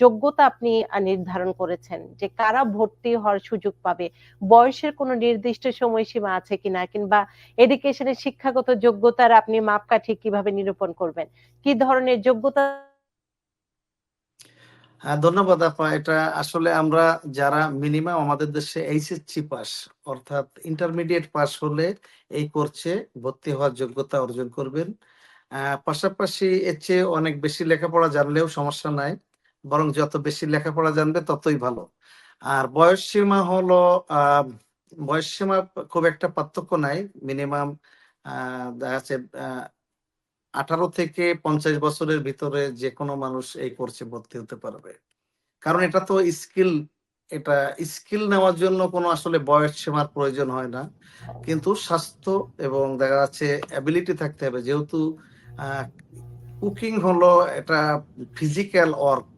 যোগ্যতা আপনি নির্ধারণ করেছেন যে কারা ভর্তি হওয়ার সুযোগ পাবে, বয়সের কোনো নির্দিষ্ট সময়সীমা আছে কিনা কিংবা এডুকেশনের শিক্ষাগত যোগ্যতার আপনি মাপকাঠি কীভাবে নিরূপণ করবেন, কি ধরনের যোগ্যতা? হ্যাঁ ধন্যবাদ আপা। এটা আসলে আমরা যারা মিনিমাম আমাদের দেশে এইচএসসি পাস অর্থাৎ ইন্টারমিডিয়েট পাস হলে এই কোর্সে ভর্তি হওয়ার যোগ্যতা অর্জন করবেন। পাশাপাশি এর চেয়ে অনেক বেশি লেখাপড়া জানলেও সমস্যা নাই। বরং যত বেশি লেখাপড়া জানবে ততই ভালো। আর বয়স সীমা হলো বয়স সীমা খুব একটা পার্থক্য নাই। মিনিমাম দেখা যাচ্ছে আঠারো থেকে পঞ্চাশ বছরের ভিতরে যে কোনো মানুষ এই কোর্সে ভর্তি হতে পারবে। কারণ এটা তো স্কিল, এটা স্কিল নেওয়ার জন্য কোনো আসলে বয়স সীমার প্রয়োজন হয় না। কিন্তু স্বাস্থ্য এবং দেখা যাচ্ছে অ্যাবিলিটি থাকতে হবে। যেহেতু কুকিং হলো এটা ফিজিক্যাল ওয়ার্ক